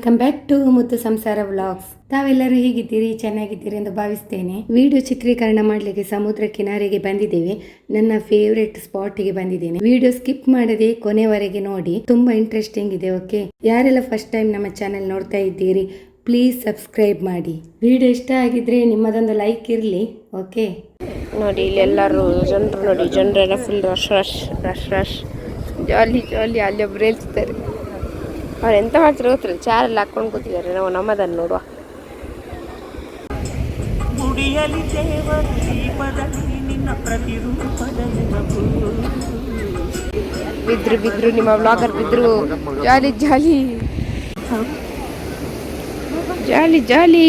Welcome back to ಮುತ್ತು ಸಂಸಾರ vlogs ತಾವೆಲ್ಲರೂ ಹೇಗಿದ್ದೀರಿ? ಚೆನ್ನಾಗಿದ್ದೀರಿ ಎಂದು ಭಾವಿಸ್ತೇನೆ. ವಿಡಿಯೋ ಚಿತ್ರೀಕರಣ ಮಾಡಲಿಕ್ಕೆ ಸಮುದ್ರ ಕಿನಾರೆಗೆ ಬಂದಿದ್ದೇವೆ. ನನ್ನ ಫೇವ್ರೆಟ್ ಸ್ಪಾಟ್ಗೆ ಬಂದಿದ್ದೇನೆ. ವಿಡಿಯೋ ಸ್ಕಿಪ್ ಮಾಡದೆ ಕೊನೆವರೆಗೆ ನೋಡಿ. ತುಂಬಾ ಇಂಟ್ರೆಸ್ಟಿಂಗ್ ಇದೆ ಓಕೆ ಯಾರೆಲ್ಲ ಫಸ್ಟ್ ಟೈಮ್ ನಮ್ಮ ಚಾನೆಲ್ ನೋಡ್ತಾ ಇದ್ದೀರಿ ಪ್ಲೀಸ್ ಸಬ್ಸ್ಕ್ರೈಬ್ ಮಾಡಿ. ವಿಡಿಯೋ ಇಷ್ಟ ಆಗಿದ್ರೆ ನಿಮ್ಮದೊಂದು ಲೈಕ್ ಇರಲಿ ಓಕೆ ನೋಡಿ ಇಲ್ಲಿ ಎಲ್ಲರೂ ಜನರು ನೋಡಿ, ಜನರೆಲ್ಲ full rush rush rush rush jolly jolly ಅಲ್ಲಿ ಒಬ್ರು ಹೇಳ್ತಿದ್ದಾರೆ ಅವ್ರು ಎಂತ ಮಾಡ್ತಾರೆ ಗೊತ್ತಿಲ್ಲ. ಚಾರ್ ಎಲ್ಲ ಹಾಕೊಂಡು ಕೂತಿದ್ದಾರೆ. ನಾವು ನಮ್ಮದನ್ನು ನೋಡುವ. ಗುಡಿಯಲಿ ದೇವರ ದೀಪದಲ್ಲಿ ನಿನ್ನ ಪ್ರತಿರೂಪದ ನೆನಪು ಬಿದ್ರು ಬಿದ್ರು ನಿಮ್ಮ ಬ್ಲಾಗರ್ ಬಿದ್ರು. ಜಾಲಿ ಜಾಲಿ. ಜಾಲಿ ಜಾಲಿ.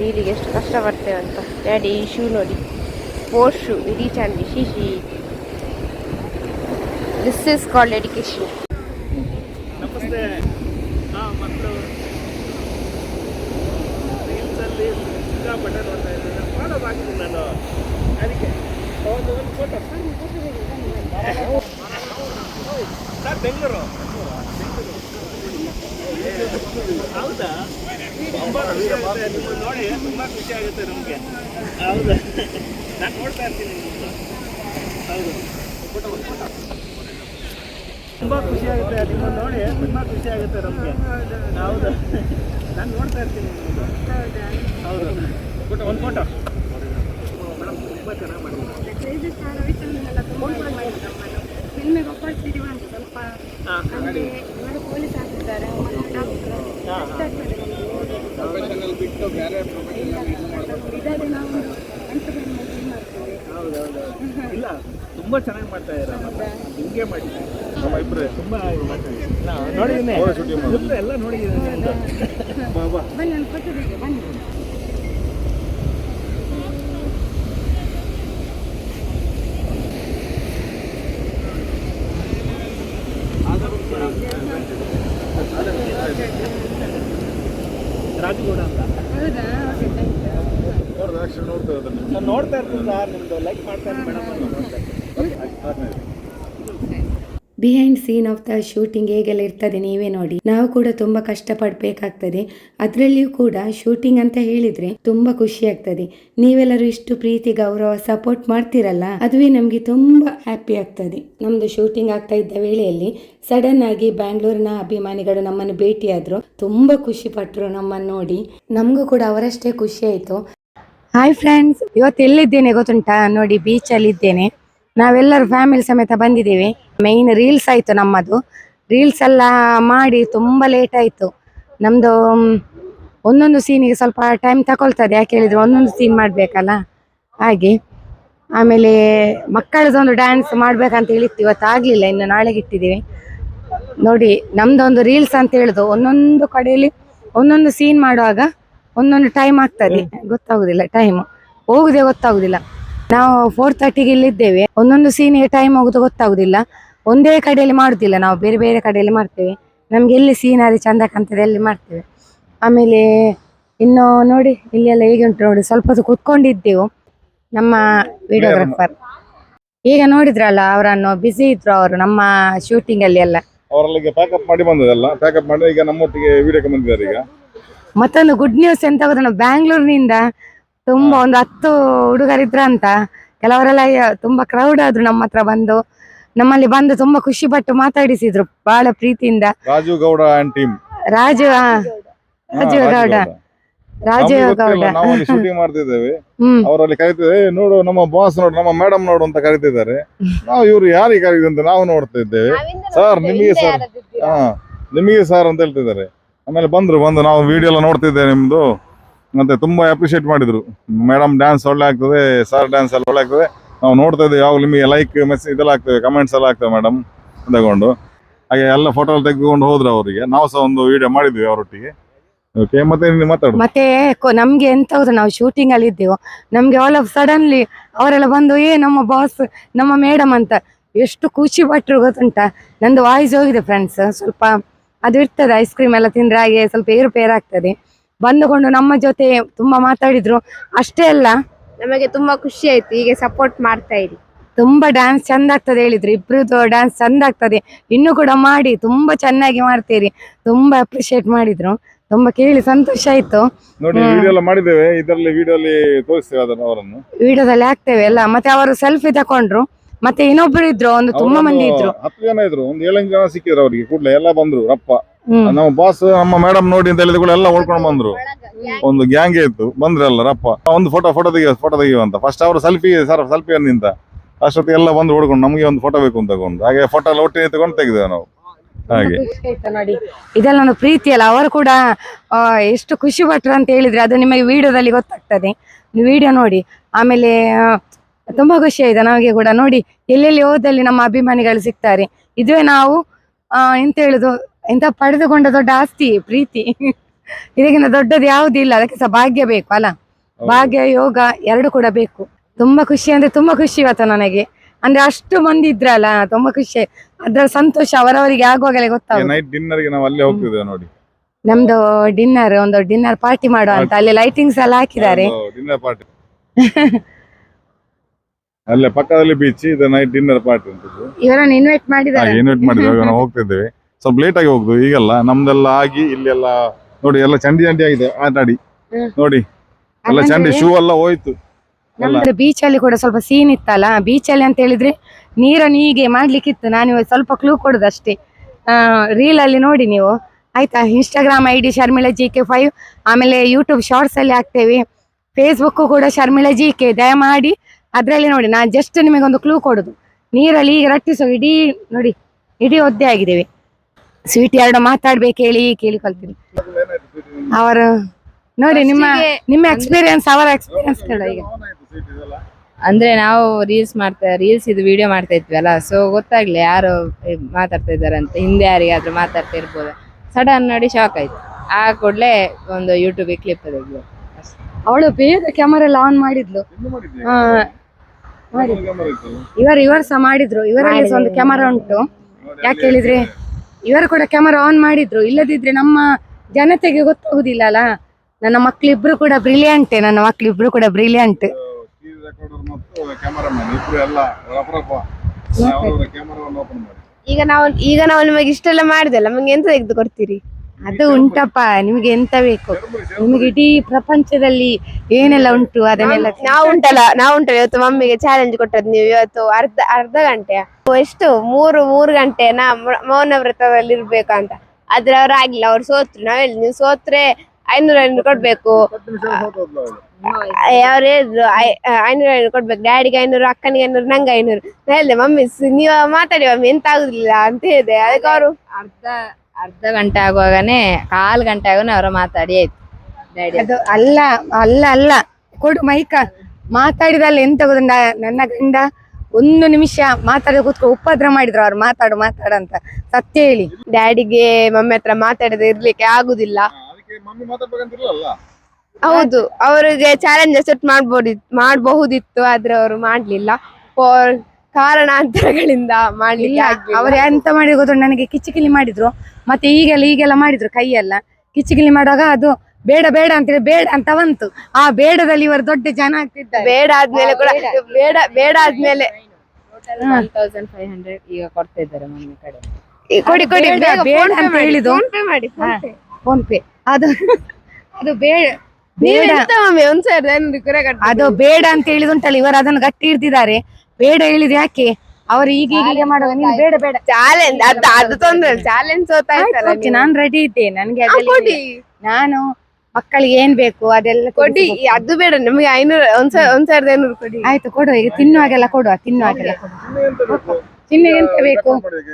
ರೀಲಿಗೆ ಎಷ್ಟು ಕಷ್ಟ ಬರ್ತೇವೆ ಅಂತ. ಡ್ಯಾಡಿ ಈ ಶೂ ನೋಡಿ. ಸ್ಪೋರ್ಟ್ಸ್ ಶೂ ಇಡೀ ಚಾಂದಿ ಶಿಶಿ. ದಿಸ್ ಇಸ್ ಕಾಲ್ಡ್ ಎಡಿಕೇಶನ್ ನಮಸ್ತೆ ಹಾಂ ಮಕ್ಕಳು ರೀಲ್ಸಲ್ಲಿ ಸಿಕ್ಕಾಪಟ್ಟೆ ನೋಡ್ತಾ ಇದ್ದೀನಿ ಫಾಲೋ ಮಾಡ್ತೀನಿ ನಾನು ಅದಕ್ಕೆ ಒಂದು ಒಂದು ಫೋಟೋ ಸರ್ ಬೆಂಗಳೂರು ಹೌದಾ? ತುಂಬ ಖುಷಿ ಆಗುತ್ತೆ ನಿಮ್ಮನ್ನು ನೋಡಿ ತುಂಬ ಖುಷಿ ಆಗುತ್ತೆ ನಮಗೆ. ಹೌದಾ? ನಾನು ನೋಡ್ತಾ ಇರ್ತೀನಿ ಹೌದು. ತುಂಬ ಖುಷಿ ಆಗುತ್ತೆ ನಿಮ್ಮನ್ನು ನೋಡಿ ತುಂಬ ಖುಷಿ ಆಗುತ್ತೆ ನಮಗೆ. ಹೌದು? ನಾನು ನೋಡ್ತಾ ಇರ್ತೀನಿ ಹೌದು. ಫೋಟೋ ಒಂದು ಫೋಟೋ. ಮೇಡಮ್ ತುಂಬ ಚೆನ್ನಾಗಿ ಮಾಡಿದ್ದೀವಿ ಹಾಂ ಹೌದೌದು ಇಲ್ಲ ತುಂಬಾ ಚೆನ್ನಾಗಿ ಮಾಡ್ತಾ ಇದ್ದಾರೆ ಹಿಂಗೆ ಮಾಡಿದ್ದೀನಿ ನಮ್ಮ ಇಬ್ಬರು ತುಂಬ ನೋಡಿದ್ದೀನಿ ಎಲ್ಲ ನೋಡಿದ್ದೀನಿ ಬಾ ಬಾ. ರಾಜಗೌಡ ಅಂತ ನಾನು ನೋಡ್ತಾ ಇರ್ತೀನಿ ಸರ್ ನಿಮ್ದು ಲೈಕ್ ಮಾಡ್ತಾ ಇರ್ತೀನಿ madam behind scene of the shooting ಹೇಗೆಲ್ಲ ಇರ್ತದೆ ನೀವೇ ನೋಡಿ. ನಾವು ಕೂಡ ತುಂಬಾ ಕಷ್ಟಪಡಬೇಕಾಗ್ತದೆ. ಅದರಲ್ಲಿಯೂ ಕೂಡ ಶೂಟಿಂಗ್ ಅಂತ ಹೇಳಿದ್ರೆ ತುಂಬಾ ಖುಷಿ ಆಗ್ತದೆ. ನೀವೆಲ್ಲರೂ ಇಷ್ಟು ಪ್ರೀತಿ, ಗೌರವ ಸಪೋರ್ಟ್ ಮಾಡ್ತೀರಲ್ಲ, ಅದುವೇ ನಮಗೆ ತುಂಬಾ ಹ್ಯಾಪಿ ಆಗ್ತದೆ. ನಮ್ದು ಶೂಟಿಂಗ್ ಆಗ್ತಾ ಇದ್ದ ವೇಳೆಯಲ್ಲಿ ಸಡನ್ ಆಗಿ ಬ್ಯಾಂಗ್ಳೂರಿನ ಅಭಿಮಾನಿಗಳು ನಮ್ಮನ್ನು ಭೇಟಿಯಾದ್ರು. ತುಂಬಾ ಖುಷಿ ಪಟ್ರು ನಮ್ಮನ್ನು ನೋಡಿ. ನಮಗೂ ಕೂಡ ಅವರಷ್ಟೇ ಖುಷಿ ಆಯ್ತು. ಹಾಯ್ ಫ್ರೆಂಡ್ಸ್ ಇವತ್ತು ಎಲ್ಲಿದ್ದೇನೆ ಗೊತ್ತುಂಟಾ? ನೋಡಿ ಬೀಚಲ್ಲಿ ಇದ್ದೇನೆ ನಾವೆಲ್ಲರೂ ಫ್ಯಾಮಿಲಿ ಸಮೇತ ಬಂದಿದ್ದೇವೆ. ಮೈನ್ ರೀಲ್ಸ್ ಆಯ್ತು ನಮ್ಮದು. ರೀಲ್ಸ್ ಎಲ್ಲ ಮಾಡಿ ತುಂಬ ಲೇಟ್ ಆಯ್ತು. ನಮ್ದು ಒಂದೊಂದು ಸೀನಿಗೆ ಸ್ವಲ್ಪ ಟೈಮ್ ತಗೊಳ್ತದೆ ಯಾಕೆ ಹೇಳಿದ್ರೆ ಒಂದೊಂದು ಸೀನ್ ಮಾಡಬೇಕಲ್ಲ. ಹಾಗೆ. ಆಮೇಲೆ ಮಕ್ಕಳದೊಂದು ಡ್ಯಾನ್ಸ್ ಮಾಡ್ಬೇಕಂತ ಹೇಳಿತ್ತು. ಇವತ್ತು ಆಗಲಿಲ್ಲ ಇನ್ನು ನಾಳೆಗೆ ಇಟ್ಟಿದ್ದೀವಿ. ನೋಡಿ ನಮ್ದೊಂದು ರೀಲ್ಸ್ ಅಂತ ಹೇಳುದು. ಒಂದೊಂದು ಕಡೆಯಲ್ಲಿ ಒಂದೊಂದು ಸೀನ್ ಮಾಡುವಾಗ ಒಂದೊಂದು ಟೈಮ್ ಆಗ್ತದೆ. ಗೊತ್ತಾಗುದಿಲ್ಲ ಟೈಮ್ ಹೋಗುದೇ ಗೊತ್ತಾಗುದಿಲ್ಲ. ನಾವು ಫೋರ್ ತರ್ಟಿಗೆ ಇಲ್ಲಿದ್ದೇವೆ. ಒಂದೊಂದು ಸೀನಿಗೆ ಟೈಮ್ ಹೋಗುದು ಗೊತ್ತಾಗುದಿಲ್ಲ. ಒಂದೇ ಕಡೆಯಲ್ಲಿ ಮಾಡುದಿಲ್ಲ ನಾವು ಬೇರೆ ಬೇರೆ ಕಡೆಯಲ್ಲಿ ಮಾಡ್ತೇವೆ. ನಮ್ಗೆ ಎಲ್ಲಿ ಸೀನರಿ ಚಂದ ಕಾಣ್ತದೆ ಅಲ್ಲಿ ಮಾಡ್ತೇವೆ. ಆಮೇಲೆ ಇನ್ನು ನೋಡಿ ಇಲ್ಲಿ ಎಲ್ಲ ಹೇಗೆ ಉಂಟು ನೋಡಿ ಸ್ವಲ್ಪ ಹೊತ್ತು ಕೂತ್ಕೊಂಡಿದ್ದೆವು ನಮ್ಮ ವಿಡಿಯೋಗ್ರಾಫರ್ ಈಗ ನೋಡಿದ್ರಲ್ಲ ಅವರನ್ನು ಬಿಸಿ ಇದ್ರು ಅವರು ನಮ್ಮ ಶೂಟಿಂಗ್ ಅಲ್ಲಿ ಎಲ್ಲ. ಅವರಲ್ಲಿಗೆ ಪ್ಯಾಕಪ್ ಮಾಡಿ ಬಂದದಲ್ಲ ಪ್ಯಾಕಪ್ ಮಾಡಿ ಈಗ ನಮ್ಮೊಟ್ಟಿಗೆ ವಿಡಿಯೋಕ್ಕೆ ಬಂದಿದ್ದಾರೆ ಈಗ. ಮತ್ತೊಂದು ಗುಡ್ ನ್ಯೂಸ್ ಎಂತ ಗೊತ್ತಾ ಬ್ಯಾಂಗ್ಳೂರಿನಿಂದ ತುಂಬಾ ಒಂದು ಹತ್ತು ಹುಡುಗರಿದ್ರ ಅಂತ ಕೆಲವರೆಲ್ಲ ತುಂಬಾ ಕ್ರೌಡ್ ಆದ್ರು ನಮ್ಮ ಹತ್ರ ಬಂದು. ನಮ್ಮಲ್ಲಿ ಬಂದು ತುಂಬಾ ಖುಷಿ ಪಟ್ಟು ಮಾತಾಡಿಸಿದ್ರು ಬಹಳ ಪ್ರೀತಿಯಿಂದ. Raju Gowda and team Raju Rajeev Gowda. Rajiv Gowda. ನಾವು ಅಲ್ಲಿ ಶೂಟಿಂಗ್ ಮಾಡ್ತಿದ್ದೇವೆ. ಅವರಲ್ಲಿ ಕರಿತಿದ್ದೆ "ಏ, ನೋಡು ನಮ್ಮ ಬಾಸ್ ನೋಡು ನಮ್ಮ ಮೇಡಮ್ ನೋಡು ಅಂತ ಕರಿತಿದ್ದಾರೆ. ನಾವು ಇವ್ರು ಯಾರಿಗೆ ಕರೀದು ಅಂತ ನಾವು ನೋಡ್ತಾ ಇದ್ದೇವೆ ಸರ್ ನಿಮಗೆ ಸರ್ ಹಾ ನಿಮಗೆ ಸರ್ ಅಂತ ಹೇಳ್ತಿದ್ದಾರೆ. ಆಮೇಲೆ ಬಂದ್ರು ಬಂದು ನಾವು ವಿಡಿಯೋ ಎಲ್ಲ ನೋಡ್ತಿದ್ದೇವೆ ನಿಮ್ದು. ಮತ್ತೆ ತುಂಬಾ ಅಪ್ರಿಶಿಯೇಟ್ ಮಾಡಿದ್ರು. ಮೇಡಮ್ ಡ್ಯಾನ್ಸ್ ಒಳ್ಳೆ ಆಗ್ತದೆ ಸರ್ ಡ್ಯಾನ್ಸ್ ಎಲ್ಲ ಒಳ್ಳೆ ಆಗ್ತದೆ. ನಾವು ನೋಡ್ತಾ ಇದ್ದೇವೆ ಯಾವಾಗ ನಿಮಗೆ ಲೈಕ್ ಮೆಸೇಜ್ ಇದೆಲ್ಲ ಆಗ್ತದೆ ಕಮೆಂಟ್ಸ್ ಎಲ್ಲ ಆಗ್ತವೆ ಮೇಡಮ್ ತಗೊಂಡು. ಹಾಗೆ ಎಲ್ಲ ಫೋಟೋ ತೆಗೆದುಕೊಂಡು ಹೋದ್ರೆ ಅವರಿಗೆ. ನಾವು ಸಹ ಒಂದು ವಿಡಿಯೋ ಮಾಡಿದ್ವಿ ಅವರೊಟ್ಟಿಗೆ. ಓಕೆ ಮತ್ತೆ ಮತ್ತೆ ನಮ್ಗೆ ಎಂತ ಹೌದು ನಾವು ಶೂಟಿಂಗ್ ಅಲ್ಲಿ ಇದ್ದೇವೆ. ನಮ್ಗೆ ಆಲ್ ಆಫ್ ಸಡನ್ಲಿ ಅವರೆಲ್ಲ ಬಂದು, ಏ, ನಮ್ಮ ಬಾಸ್ ನಮ್ಮ ಮೇಡಮ್ ಅಂತ. ಎಷ್ಟು ಖುಷಿ ಪಟ್ಟರು ಗೊತ್ತುಂಟ? ನಂದು ವಾಯ್ಸ್ ಹೋಗಿದೆ ಫ್ರೆಂಡ್ಸ್ ಸ್ವಲ್ಪ ಅದು ಇರ್ತದೆ ಐಸ್ ಕ್ರೀಮ್ ಎಲ್ಲ ತಿಂದ್ರೆ ಹಾಗೆ ಸ್ವಲ್ಪ ಏರುಪೇರು ಆಗ್ತದೆ ಬಂದುಕೊಂಡು ನಮ್ಮ ಜೊತೆ ತುಂಬಾ ಮಾತಾಡಿದ್ರು. ಅಷ್ಟೇ ಅಲ್ಲ ನಮಗೆ ತುಂಬಾ ಖುಷಿ ಆಯ್ತು. ಹೀಗೆ ಸಪೋರ್ಟ್ ಮಾಡ್ತಾ ಇರಿ. ತುಂಬಾ ಡ್ಯಾನ್ಸ್ ಚಂದ ಆಗ್ತದೆ ಹೇಳಿದ್ರು. ಇಬ್ರದ್ದು ಡ್ಯಾನ್ಸ್ ಚಂದ ಆಗ್ತದೆ. ಇನ್ನು ಕೂಡ ಮಾಡಿ ತುಂಬಾ ಚೆನ್ನಾಗಿ ಮಾಡ್ತೀರಿ. ತುಂಬಾ ಅಪ್ರಿಶಿಯೇಟ್ ಮಾಡಿದ್ರು. ತುಂಬಾ ಕೇಳಿ ಸಂತೋಷ ಆಯ್ತು. ನೋಡಿ ವಿಡಿಯೋ ಎಲ್ಲ ಮಾಡಿದ್ದೇವೆ. ಇದರಲ್ಲಿ ವಿಡಿಯೋ ಅಲ್ಲಿ ತೋರಿಸ್ತೇವೆ ಅದನ್ನು ಅವರನ್ನು? ವಿಡಿಯೋದಲ್ಲಿ ಹಾಕ್ತೇವೆ ಎಲ್ಲ. ಮತ್ತೆ ಅವರು ಸೆಲ್ಫಿ ತಕೊಂಡ್ರು. ಮತ್ತೆ ಇನ್ನೊಬ್ರು ಇದ್ರು ಒಂದು ತುಂಬಾ ಮಂದಿ ಇದ್ರು. ಹತ್ತು ಜನ ಇದ್ರು. ಒಂದು ಏಳೆಂಟು ಜನ ಸಿಕ್ಕಿದ್ರು ಅವರಿಗೆ. ಕೂಡಲೇ ಎಲ್ಲ ಬಂದ್ರು ರಪ್ಪ. ನಮ್ಮ ಬಾಸ್ ನಮ್ಮ ಮೇಡಮ್ ನೋಡಿ ಅಂತ ಹೇಳಿದ ಕೂಡ ಎಲ್ಲ ಓಡ್ಕೊಂಡು ಬಂದ್ರು. ಒಂದು ಗ್ಯಾಂಗ್ ಇತ್ತು. ಬಂದ್ರಲ್ಲ ರಪ್ಪ. ಒಂದು ಫೋಟೋ ಫೋಟೋ ತೆಗಿಯೋ ಫೋಟೋ ತೆಗಿಯುವ ಅಂತ. ಫಸ್ಟ್ ಅವರು ಸೆಲ್ಫಿ ಸರ್ ಸೆಲ್ಫಿ ನಿಂತ ಅಷ್ಟೊತ್ತಿಗೆ ಎಲ್ಲ ಬಂದು ಓಡ್ಕೊಂಡು ನಮಗೆ ಒಂದು ಫೋಟೋ ಬೇಕು ಅಂತ ತಗೊಂಡು. ಹಾಗೆ ಫೋಟೋ ಎಲ್ಲ ಒಟ್ಟಿಗೆ ತಗೊಂಡು ತೆಗೆದೇವೆ ನಾವು. ಹಾಗೆ. ನೋಡಿ ಇದೆಲ್ಲ ಒಂದು ಪ್ರೀತಿ ಅಲ್ಲ. ಅವರು ಕೂಡ ಎಷ್ಟು ಖುಷಿ ಪಟ್ರು ಅಂತ ಹೇಳಿದ್ರೆ ಅದು ನಿಮಗೆ ವಿಡಿಯೋದಲ್ಲಿ ಗೊತ್ತಾಗ್ತದೆ. ನೀವು ವಿಡಿಯೋ ನೋಡಿ. ಆಮೇಲೆ ತುಂಬಾ ಖುಷಿ ಆಯ್ತು ನಮಗೆ ಕೂಡ. ನೋಡಿ ಎಲ್ಲೆಲ್ಲಿ ಹೋದಲ್ಲಿ ನಮ್ಮ ಅಭಿಮಾನಿಗಳು ಸಿಗ್ತಾರೆ. ಇದುವೇ ನಾವು ಎಂತ ಹೇಳುದು? ಎಂತ ಪಡೆದುಕೊಂಡ ದೊಡ್ಡ ಆಸ್ತಿ ಪ್ರೀತಿ. ಇದಕ್ಕಿಂತ ದೊಡ್ಡದು ಯಾವ್ದು ಇಲ್ಲ ಅದಕ್ಕೆ ಸಹ ಭಾಗ್ಯ ಬೇಕು ಅಲ್ಲ? ಭಾಗ್ಯ ಯೋಗ ಎರಡು ಕೂಡ ಬೇಕು. ತುಂಬಾ ಖುಷಿ ಅಂದ್ರೆ ತುಂಬಾ ಖುಷಿ ಇವತ್ತು ನನಗೆ. ಅಂದ್ರೆ ಅಷ್ಟು ಮಂದಿ ಇದ್ರಲ್ಲ ತುಂಬಾ ಖುಷಿ. ಅದ್ರ ಸಂತೋಷ ಅವರವರಿಗೆ ಆಗುವಾಗಲೇ ಗೊತ್ತಾಗುತ್ತೆ ನೈಟ್ ಡಿನ್ನರ್ಗೆ ನಾವು ಅಲ್ಲೇ ಹೋಗ್ತಿದ್ದೇವೆ ನೋಡಿ. ನಮ್ದು ಡಿನ್ನರ್ ಒಂದು ಡಿನ್ನರ್ ಪಾರ್ಟಿ ಮಾಡುವ ಅಂತ. ಅಲ್ಲಿ ಲೈಟಿಂಗ್ಸ್ ಎಲ್ಲ ಹಾಕಿದ್ದಾರೆ. ಡಿನ್ನರ್ ಪಾರ್ಟಿ ಅಲ್ಲೇ ಪಕ್ಕದಲ್ಲಿ ಬೀಚ್ ಇದು ನೈಟ್ ಡಿನ್ನರ್ ಪಾರ್ಟಿ ಇವರನ್ನು ಇನ್ವೈಟ್ ಮಾಡಿದ್ದಾರೆ. ಇನ್ವೈಟ್ ನಾವು ಹೋಗ್ತಿದ್ದೇವೆ. ಸ್ವಲ್ಪ ಲೇಟ್ ಆಗಿ ಹೋಗುದು ಈಗೆಲ್ಲ. ನಮ್ದೆಲ್ಲ ಆಗಿ ಇಲ್ಲೆಲ್ಲ ನೋಡಿ ಎಲ್ಲ ಚಂಡಿ ಚಂಡಿ ಆಗಿದೆ ಆಟಾಡಿ. ನೋಡಿ ಎಲ್ಲ ಚಂಡಿ ಶೂ ಎಲ್ಲ ಹೋಯ್ತು. ನಮ್ದು ಬೀಚ್ ಅಲ್ಲಿ ಕೂಡ ಸ್ವಲ್ಪ ಸೀನ್ ಇತ್ತಲ್ಲ ಬೀಚ್ ಅಲ್ಲಿ ಅಂತ ಹೇಳಿದ್ರೆ ನೀರನ್ನು ಹೀಗೆ ಮಾಡ್ಲಿಕ್ಕಿತ್ತು. ನಾನು ಸ್ವಲ್ಪ ಕ್ಲೂ ಕೊಡುದು ಅಷ್ಟೇ ರೀಲ್ ಅಲ್ಲಿ ನೋಡಿ ನೀವು. ಆಯ್ತಾ? Instagram I D Sharmila G K five ಆಮೇಲೆ ಯೂಟ್ಯೂಬ್ ಶಾರ್ಟ್ಸ್ ಅಲ್ಲಿ ಹಾಕ್ತೇವೆ. ಫೇಸ್ಬುಕ್ ಕೂಡ ಶರ್ಮಿಳಾ ಜಿ ಕೆ ದಯಮಾಡಿ ಅದ್ರಲ್ಲಿ ನೋಡಿ ನಾನು ಜಸ್ಟ್ ನಿಮಗೊಂದು ಕ್ಲೂ ಕೊಡುದು. ನೀರಲ್ಲಿ ಈಗ ರಟ್ಟಿಸೋ ಇಡೀ ನೋಡಿ ಇಡೀ ಒದ್ದೆ ಆಗಿದ್ದೇವೆ. ಸ್ವೀಟ್ ಎರಡು ಮಾತಾಡ್ಬೇಕು ಹೇಳಿ ಕೇಳಿ ಕಲ್ತೀನಿ ಅವರು ನೋಡಿ ನಿಮ್ಮ ನಿಮ್ಮ ಎಕ್ಸ್ಪೀರಿಯನ್ಸ್ ಅವರ ಎಕ್ಸ್ಪೀರಿಯನ್ಸ್ ಕೇಳ ಈಗ. ಅಂದ್ರೆ ನಾವು ರೀಲ್ಸ್ ಮಾಡ್ತಾ ರೀಲ್ಸ್ ಇದು ವಿಡಿಯೋ ಮಾಡ್ತಾ ಇದ್ವಿ ಅಲ್ಲ ಸೊ ಗೊತ್ತಾಗ್ಲಿ ಯಾರು ಮಾತಾಡ್ತಾ ಇದ್ದಾರೆ ಅಂತ ಹಿಂದೆ ಯಾರಿಗಾದ್ರೂ ಮಾತಾಡ್ತಾ ಇರ್ಬೋದು? ಸಡನ್ ನೋಡಿ ಶಾಕ್ ಆಯ್ತು. ಆ ಕೂಡಲೇ ಒಂದು ಯೂಟ್ಯೂಬ್ ಕ್ಲಿಪ್ ತೆಗೆದ್ವಿ ಅವಳು ಬೇಗ ಕ್ಯಾಮರಾ ಎಲ್ಲ ಆನ್ ಮಾಡಿದ್ಲು. ಇವರು ಇವರು ಸಹ ಮಾಡಿದ್ರು. ಇವರಲ್ಲಿ ಒಂದು ಕ್ಯಾಮರಾ ಉಂಟು. ಯಾಕೆ ಹೇಳಿದ್ರೆ? ಇವರು ಕೂಡ ಕ್ಯಾಮರಾ ಆನ್ ಮಾಡಿದ್ರು. ಇಲ್ಲದಿದ್ರೆ ನಮ್ಮ ಜನತೆಗೆ ಗೊತ್ತಾಗುದಿಲ್ಲ ಅಲ್ಲ ನನ್ನ ಮಕ್ಳಿಬ್ರು ಕೂಡ ಬ್ರಿಲಿಯಂಟ್ ನನ್ನ ಮಕ್ಳಿಬ್ರು ಕೂಡ ಬ್ರಿಲಿಯಂಟ್ ಮತ್ತು ಕ್ಯಾಮರಾಮನ್ ಇಬ್ರು ಎಲ್ಲ ರಫರಫ. ಕ್ಯಾಮರಾವನ್ನು ಓಪನ್ ಮಾಡಿ. ಈಗ ನಾವು ಈಗ ನಾವು ನಿಮಗೆ ಇಷ್ಟೆಲ್ಲ ಮಾಡಿದೆಲ್ಲ ನಮಗೆ ಎಂತ ತೆಗೆದು ಕೊಡ್ತೀರಿ ಅದು ಉಂಟಪ್ಪ ನಿಮ್ಗೆ ಎಂತ ಬೇಕು? ನಿಮ್ಗೆ ಇಡೀ ಪ್ರಪಂಚದಲ್ಲಿ ಏನೆಲ್ಲ ಉಂಟು ಅದನ್ನೆಲ್ಲ ನಾವು ಉಂಟಲ್ಲ ನಾವು ಉಂಟಲ್ಲ. ಇವತ್ತು ಮಮ್ಮಿಗೆ ಚಾಲೆಂಜ್ ಕೊಟ್ಟದ್ದು ನೀವು. ಇವತ್ತು ಅರ್ಧ ಅರ್ಧ ಗಂಟೆ. ಎಷ್ಟು? ಮೂರು ಮೂರು ಗಂಟೆ ನಾ ಮ- ಮೌನ ವ್ರತದಲ್ಲಿ ಇರ್ಬೇಕು ಅಂತ. ಆದ್ರೆ ಅವ್ರು ಆಗಿಲ್ಲ ಅವ್ರು ಸೋತ್ರು. ನಾವ್ ಹೇಳಿ ನೀವು ಸೋತ್ರೆ ಐನೂರ ಐನೂರು ಕೊಡ್ಬೇಕು. ಅವ್ರು ಹೇಳಿದ್ರು ಐ- ಐನೂರ ಐನೂರು ಕೊಡ್ಬೇಕು. ಡ್ಯಾಡಿಗೆ ಐನೂರು ಅಕ್ಕನಿಗೆ ಐನೂರು ನಂಗೆ ಐನೂರು. ಹೇಳಿದೆ ಮಮ್ಮಿ ಸ್- ನೀವು ಮಾತಾಡಿ ಮಮ್ಮಿ ಎಂತ ಆಗುದಿಲ್ಲ? ಅಂತ ಹೇಳಿದೆ. ಅದಕ್ಕೆ ಅವರು ಅರ್ಧ ಅರ್ಧ ಗಂಟೆ ಆಗುವಾಗನೇ ಕಾಲ್ ಗಂಟೆ ಆಗುವಾಗ ಅವರ ಮಾತಾಡಿ ಆಯ್ತು. ಡ್ಯಾಡಿ ಅದು ಅಲ್ಲ ಅಲ್ಲ ಅಲ್ಲ. ಕೊಡು ಮೈಕ. ಮಾತಾಡಿದಲ್ಲ ಎಂತ ಗೊತ್ತುಂಟ? ನನ್ನ ಗಂಡ ಒಂದು ನಿಮಿಷ ಮಾತಾಡೋ ಕೂತ್ಕೊ ಉಪದ್ರ ಮಾಡಿದ್ರು ಅವ್ರು. ಮಾತಾಡು ಮಾತಾಡು ಅಂತ. ಸತ್ಯ ಹೇಳಿ. ಡ್ಯಾಡಿಗೆ ಮಮ್ಮಿ ಹತ್ರ ಮಾತಾಡದೆ ಇರ್ಲಿಕ್ಕೆ ಆಗುದಿಲ್ಲ. ಮಮ್ಮಿ ಹೌದು ಅವರಿಗೆ ಚಾಲೆಂಜ್ ಸೆಟ್ ಮಾಡ್ಬೋದಿ ಮಾಡಬಹುದಿತ್ತು ಆದ್ರೆ ಅವರು ಮಾಡ್ಲಿಲ್ಲ. ಫಾರ್ ಕಾರಣಾಂತರಗಳಿಂದ ಮಾಡ್ಲಿಲ್ಲ ಅವ್ರ ಎಂತ ಮಾಡಿದ್ರು ಗೊತ್ತುಂಟು? ನನಗೆ ಕಿಚ್ಚಿಕಿಲಿ ಮಾಡಿದ್ರು. ಮತ್ತೆ ಈಗೆಲ್ಲ ಈಗೆಲ್ಲ ಮಾಡಿದ್ರು ಕೈಯೆಲ್ಲ. ಕಿಚಿಗಿಲಿ ಮಾಡುವಾಗ ಅದು ಬೇಡ ಬೇಡ ಅಂತೇಳಿ ಬೇಡ ಅಂತ ಬಂತು. ಆ ಬೇಡದಲ್ಲಿ ಇವರು ದೊಡ್ಡ ಜನ ಆಗ್ತಿದ್ದಾರೆ. ಬೇಡ ಆದ್ಮೇಲೆ ಕೂಡ ಬೇಡ. ಬೇಡ ಆದ್ಮೇಲೆ. ಫೈವ್ ಹಂಡ್ರೆಡ್ ಈಗ ಕೊಡ್ತಾ ಇದ್ದಾರೆ ಮಮ್ಮಿ ಕಡೆ. ಕೊಡಿ ಕೊಡಿ ಬೇಡ, ಅಂತ ಹೇಳಿದ್ದು. phone pay ಮಾಡಿ ಫೋನ್ ಪೇ ಅದು ಅದು ಬೇಡ. ಬೇಡ ಅದು ಬೇಡ ಅಂತ ಹೇಳಿದುಂಟಲ್ಲ ಇವರು ಅದನ್ನು ಗಟ್ಟಿ ಹಿಡ್ದಿದ್ದಾರೆ. ಬೇಡ ಹೇಳಿದ್ ಯಾಕೆ? ಅವರು ಈಗ ಈಗ ಈಗ ಮಾಡುವಾಗ ನೀನ್ ಬೇಡ ಬೇಡ. ಚಾಲೆಂಜ್ ಅದು ಅದು ತೊಂದ್ರೆ ಚಾಲೆಂಜ್ ಸೋತಾ ಇರ್ತಲ್ಲ ಓಕೆ, ನಾನ್ ರೆಡಿ ಇದ್ದೇನೆ ನನ್ಗೆ ಕೊಡಿ. ನಾನು ಮಕ್ಕಳಿಗೆ ಏನ್ ಬೇಕು ಅದೆಲ್ಲ ಕೊಡಿ. ಅದು ಬೇಡ ನಮಗೆ ಐನೂರ ಒಂದ್ ಸಾವಿರ ಒಂದ್ ಸಾವಿರದ ಐನೂರು ಕೊಡಿ. ಆಯ್ತು ಕೊಡುವ. ಈಗ ತಿನ್ನುವಾಗೆಲ್ಲ ಕೊಡುವ ತಿನ್ನುವಾಗೆಲ್ಲ ಕೊಡುವ ತಿನ್ನುವಾಗ ಎಂತ ಬೇಕು?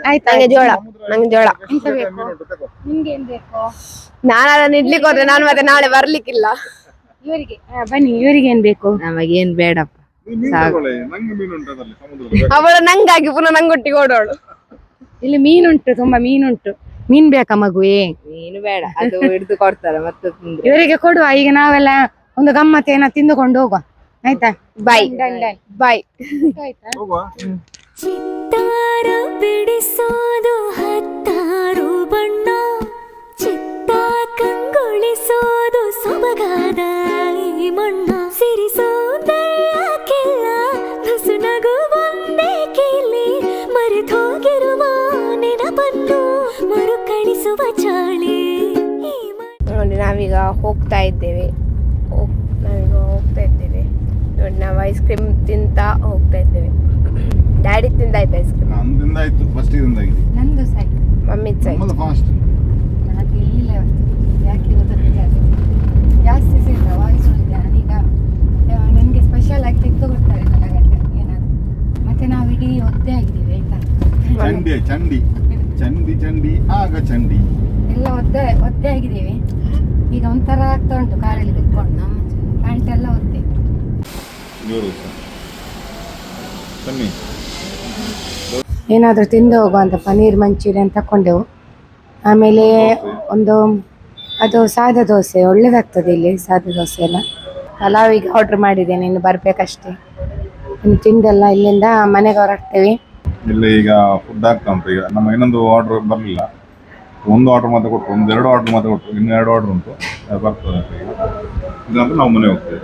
ಆಯ್ತು ನಂಗೆ ಜೋಳ ನಂಗೆ ಜೋಳ. ಎಂತ ಬೇಕು? ನಿಮ್ಗೆ ಏನ್ ಬೇಕು? ನಾನು ಅದನ್ನ ಇಡ್ಲಿಕ್ಕೆ ಹೋದ್ರೆ ನಾನು ಮತ್ತೆ ನಾಳೆ ಬರ್ಲಿಕ್ಕಿಲ್ಲ. ಇವರಿಗೆ ಆ, ಬನ್ನಿ ಇವರಿಗೆ ಏನ್ ಬೇಕು? ನಮಗೇನ್ ಬೇಡಪ್ಪ. ಮೀನು ಅವಳು ನಂಗಾಗಿ ಪುನಃ ನಂಗೊಟ್ಟಿಗೆ ಓಡೋಳು. ಇಲ್ಲಿ ಮೀನುಂಟು ತುಂಬಾ ಮೀನುಂಟು ಮೀನ್ ಬೇಕಾ ಮಗುವೇ? ನೀನು ಬೇಡ ಅದು ಹಿಡಿದು ಕೊಡ್ತಾರೆ ಮತ್ತೆ ಇವರಿಗೆ ಕೊಡುವ ಈಗ ನಾವೆಲ್ಲ ಒಂದು ಗಮ್ಮತ್ತೇನ ತಿಂದುಕೊಂಡು ಹೋಗುವ. ಆಯ್ತಾ? ಆಯ್ತಾ? ಹೋಗುವ? ಚಿತ್ತಾರ ಬಿಡಿಸೋದು ಹತ್ತಾರು ಬಣ್ಣ. ಚಿತ್ತ ಕಂಗೊಳಿಸೋದು ಸೊಬಗಾದ ಈ ಮಣ್ಣ. ಹೋಗ್ತಾ ಇದ್ದೇವೆ. ಹೋಗ್- ನಾವೀಗ ಹೋಗ್ತಾ ಇದ್ದೇವೆ. ನೋಡಿ ನಾವು ಐಸ್ ಕ್ರೀಮ್ ತಿಂತ ಹೋಗ್ತಾ ಇದ್ದೇವೆ. ಡ್ಯಾಡಿ ತಿಂದಾಯ್ತು ಐಸ್ ಕ್ರೀಮ್ ನಂದಿಂದ ಆಯ್ತು. ಫಸ್ಟ್ ಇದರಿಂದ ಆಗಿದೆ. ನಂದು ಸೈ ಮಮ್ಮಿ ಸೈ ನಮ್ಮದು ಫಾಸ್ಟ್ ನಾನು ಇಲ್ಲಿಲ್ಲ ಯಾಕೆ ಗೊತ್ತಿಲ್ಲ ಜಾಸ್ತಿ ಸಿಗ್ತ ವಾಯ್ಸ್ ನಾನೀಗ ನನಗೆ ಸ್ಪೆಷಲ್ ಆಗಿ ತೆಗೆದು ಕೊಡ್ತಾರೆ ಏನಾದ್ರು. ಮತ್ತೆ ನಾವು ಇಡೀ ಒದ್ದೆ ಆಗಿದ್ದೀವಿ ಆಯ್ತಾ? ಚಂಡಿ ಚಂಡಿ. ಚಂಡಿ ಚಂಡಿ. ಆಗ ಚಂಡಿ. ಎಲ್ಲ ಒದ್ದೆ ಒದ್ದೆ ಆಗಿದ್ದೀವಿ. ಈಗ ಒಂಥರ ಆಗ್ತಾ ಉಂಟು ಕಾರಲ್ಲಿ ಕುತ್ಕೊಂಡು. ನಮ್ಮ ಪ್ಯಾಂಟ್ ಎಲ್ಲ ಒತ್ತೆ ಏನಾದರೂ ತಿಂದು ಹೋಗುವ ಅಂತ ಪನ್ನೀರ್ ಅಂತ ತಕೊಂಡೆವು ಆಮೇಲೆ ಒಂದು ಅದು ಸಾದ ದೋಸೆ ಒಳ್ಳೇದಾಗ್ತದೆ ಇಲ್ಲಿ ಸಾದ ದೋಸೆ ಎಲ್ಲ. ಪಲಾವಿಗೆ ಆರ್ಡ್ರ್ ಮಾಡಿದ್ದೇನೆ ಇನ್ನು ಬರಬೇಕಷ್ಟೇ. ಇನ್ನು ತಿಂದೆಲ್ಲ ಇಲ್ಲಿಂದ ಮನೆಗೆ ಹೊರಡ್ತೇವೆ. ಇಲ್ಲ ಈಗ ಫುಡ್ ಆಗ್ತಾ ಉಂಟು. ಈಗ ನಮ್ಮ ಇನ್ನೊಂದು ಆರ್ಡರ್ ಬರಲಿಲ್ಲ. ಒಂದು ಆರ್ಡ್ರ್ ಮಾತ್ರ ಕೊಟ್ಟು ಒಂದು ಎರಡು ಆರ್ಡರ್ ಮಾತ್ರ ಕೊಟ್ಟು ಇನ್ನು ಎರಡು ಆರ್ಡರ್ ಉಂಟು. ಅದು ಬರ್ತದೆ ಅಂತ ನಾವು ಮನೆ ಹೋಗ್ತೇವೆ.